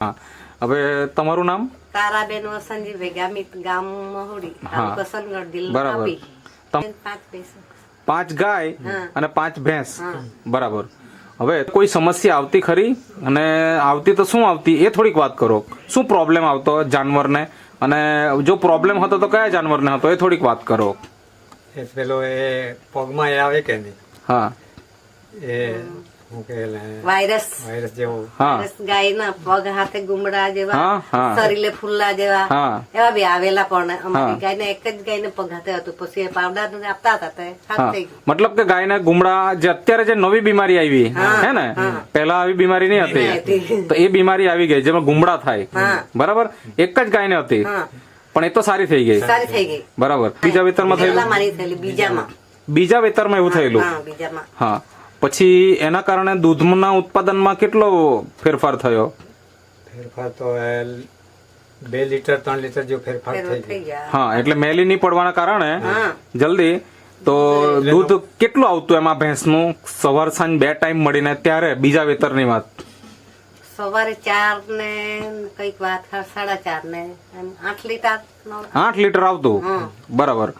હા. હવે તમારું નામ? તારાબેન વસંતજી ભેગામિત ગામ મહુડી. તાલુકો સનગઢ જિલ્લો બરાબર. પાંચ પૈસા પાંચ ગાય અને પાંચ ભેંસ. બરાબર. હવે કોઈ સમસ્યા આવતી ખરી? અને આવતી તો શું આવતી? એ થોડીક વાત કરો. શું પ્રોબ્લેમ આવતો જાનવરને? અને જો પ્રોબ્લેમ હતો તો કયા જાનવરને હતો? એ થોડીક વાત કરો. એ પેલો એ પગમાં એ આવે કે નહીં? હા. એ વાયરસ વાયરસ જેવો વાયરસ ગાયના પગ હાથે ગુમડા જેવા હા, હા. શરીરે ફૂલ્લા જેવા એવા બી આવેલા પણ અમારી. ગાયને એક જ ગાયને પગ હાથે હતું પછી પાવડર આપતા હતા ગયું મતલબ કે ગાયના ગુમડા જે અત્યારે જે નવી બીમારી આવી હે ને પહેલા આવી બીમારી નહીં હતી. તો એ બીમારી આવી ગઈ જેમાં ગુમડા થાય બરાબર એક જ ગાયને હતી પણ એ તો સારી થઈ ગઈ સારી થઈ ગઈ બરાબર બીજા વેતરમાં થયેલું બીજામાં બીજા વેતરમાં એવું થયેલું બીજામાં હા પછી એના કારણે દૂધના ઉત્પાદનમાં કેટલો ફેરફાર થયો? ફેરફાર તો બે લીટર ત્રણ લીટર જેવો ફેરફાર થઈ ગયા. હા એટલે મેલી નહીં પડવાના કારણે જલ્દી તો દૂધ કેટલું આવતું એમાં ભેંસનું? સવાર સાંજ બે ટાઈમ મળીને ત્યારે બીજા વેતરની વાત. સવારે ચાર ને કંઈક વાત સાડા ચાર ને આઠ લીટર આઠ લીટર આવતું? બરાબર.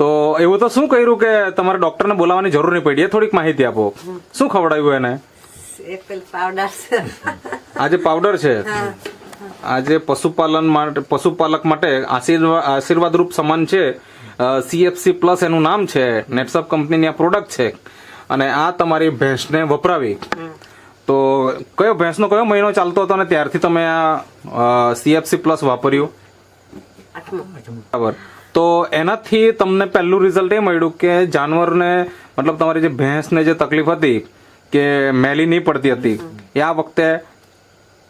તો એવું તો શું કર્યું કે તમારે ડોક્ટરને બોલાવવાની જરૂર નહીં પડી? એ થોડીક માહિતી આપો. શું ખવડાવ્યું એને? આજે પાવડર છે આ પાવડર છે આજે પશુપાલન માટે પશુપાલક માટે આશીર્વાદ આશીર્વાદરૂપ સમાન છે સીએફસી પ્લસ એનું નામ છે નેટસપ કંપનીની આ પ્રોડક્ટ છે. અને આ તમારી ભેંસને વપરાવી. તો કયો ભેંસનો કયો મહિનો ચાલતો હતો અને ત્યારથી તમે આ સીએફસી પ્લસ વાપર્યું? બરાબર. તો એનાથી તમને પહેલું રિઝલ્ટ એ મળ્યું કે જાનવરને મતલબ તમારી જે ભેંસને જે તકલીફ હતી કે મેલી નહીં પડતી હતી એ આ વખતે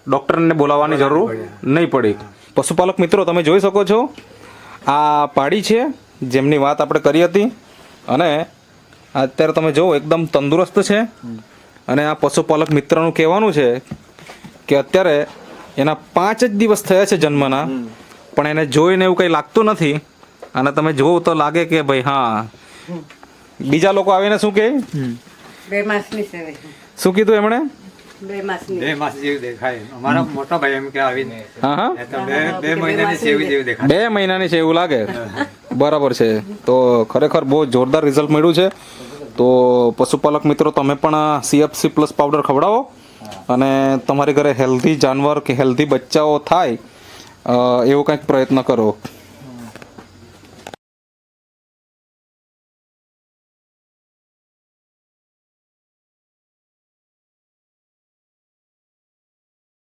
ડૉક્ટરને બોલાવવાની જરૂર નહીં પડી. પશુપાલક મિત્રો તમે જોઈ શકો છો આ પાડી છે જેમની વાત આપણે કરી હતી. અને અત્યારે તમે જુઓ એકદમ તંદુરસ્ત છે. અને આ પશુપાલક મિત્રનું કહેવાનું છે કે અત્યારે એના પાંચ જ દિવસ થયા છે જન્મના પણ એને જોઈને એવું કંઈ લાગતું નથી. અને તમે જુઓ તો લાગે કે ભાઈ હા. બીજા લોકો આવીને શું કહે બે માસની સેવે શું કીધું એમણે? બે માસની બે માસ જેવું દેખાય. અમારા મોટા ભાઈ એમ કે આવીને. હા હા. એ તો બે બે મહિનાની સેવ જેવું દેખાય. બે મહિનાની છે એવું લાગે? બરાબર છે. તો ખરેખર બહુ જોરદાર રિઝલ્ટ મળ્યું છે. તો પશુપાલક મિત્રો તમે પણ સીએફસી પ્લસ પાવડર ખવડાવો. અને તમારી ઘરે હેલ્ધી જાનવર કે હેલ્ધી બચ્ચાઓ થાય એવો કંઈક પ્રયત્ન કરો.